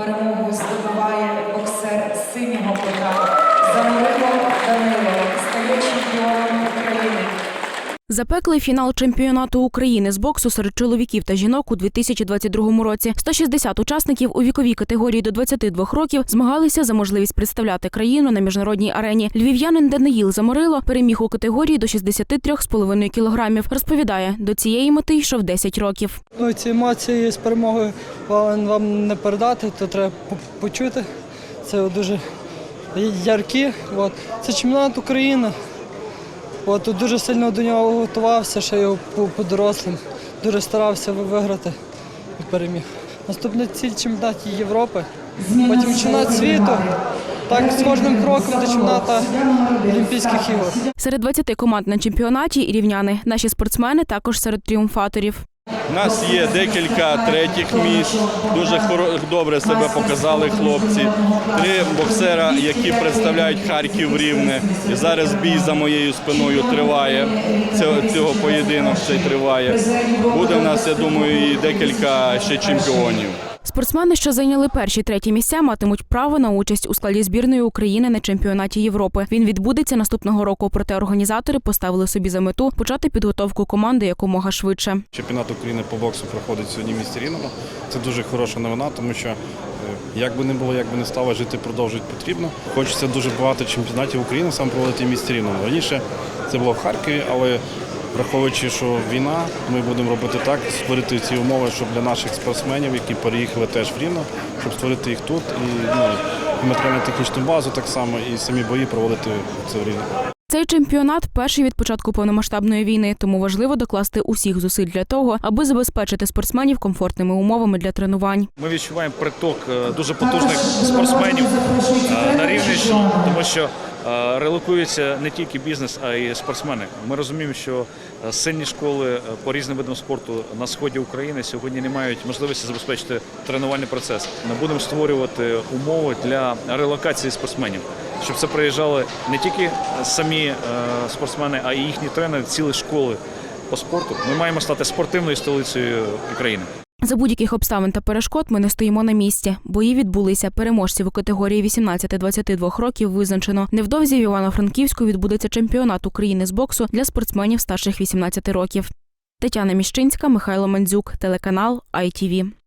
Перемогу здобуває боксер синього кута Запеклий фінал чемпіонату України з боксу серед чоловіків та жінок у 2022 році. 160 учасників у віковій категорії до 22 років змагалися за можливість представляти країну на міжнародній арені. Львів'янин Даниїл Заморило переміг у категорії до 63,5 кілограмів. Розповідає, до цієї мети йшов 10 років. Ну, ці емоції з перемогою вам, не передати, то треба почути. Це дуже яркі. Це чемпіонат України. От, дуже сильно до нього готувався, ще його по, по дорослим. Дуже старався виграти і переміг. Наступна ціль чемпіонаті Європи, потім чемпіонат світу. Так, з кожним кроком до чемпіоната Олімпійських ігор. Серед 20 команд на чемпіонаті і рівняни. Наші спортсмени також серед тріумфаторів. У нас є декілька третіх місць. Дуже добре себе показали хлопці. Три боксера, які представляють Харків рівне. І зараз бій за моєю спиною триває. Цього, поєдинок поєдинок й триває. Буде в нас, я думаю, і декілька ще чемпіонів. Спортсмени, що зайняли перші треті місця, матимуть право на участь у складі збірної України на чемпіонаті Європи. Він відбудеться наступного року. Проте організатори поставили собі за мету почати підготовку команди якомога швидше. Чемпіонат України по боксу проходить сьогодні в місті Рівному. Це дуже хороша новина, тому що е, як би не було, як би не стало, жити продовжувати потрібно. Хочеться дуже багато чемпіонатів України саме проводити в місті Рівному. Раніше це було в Харкові, але враховуючи, що війна, ми будемо робити так, створити ці умови, щоб для наших спортсменів, які переїхали теж в Рівно, щоб створити їх тут і ну, матеріально-технічну базу так само, і самі бої проводити це в Рівному. Цей чемпіонат перший від початку повномасштабної війни, тому важливо докласти усіх зусиль для того, аби забезпечити спортсменів комфортними умовами для тренувань. Ми відчуваємо приток е, дуже потужних спортсменів е, на Рівненщину, тому що релокується не тільки бізнес, а й спортсмени. Ми розуміємо, що е, сильні школи е, по різним видам спорту на сході України сьогодні не мають можливості забезпечити тренувальний процес. Ми будемо створювати умови для релокації спортсменів, щоб це приїжджали не тільки самі е, спортсмени, а й їхні тренери, цілі школи по спорту. Ми маємо стати спортивною столицею України. За будь-яких обставин та перешкод ми не стоїмо на місці. Бої відбулися. Переможців у категорії 18-22 років визначено. Невдовзі в Івано-Франківську відбудеться чемпіонат України з боксу для спортсменів старших 18 років. Тетяна Міщинська, Михайло Мандзюк, телеканал ITV.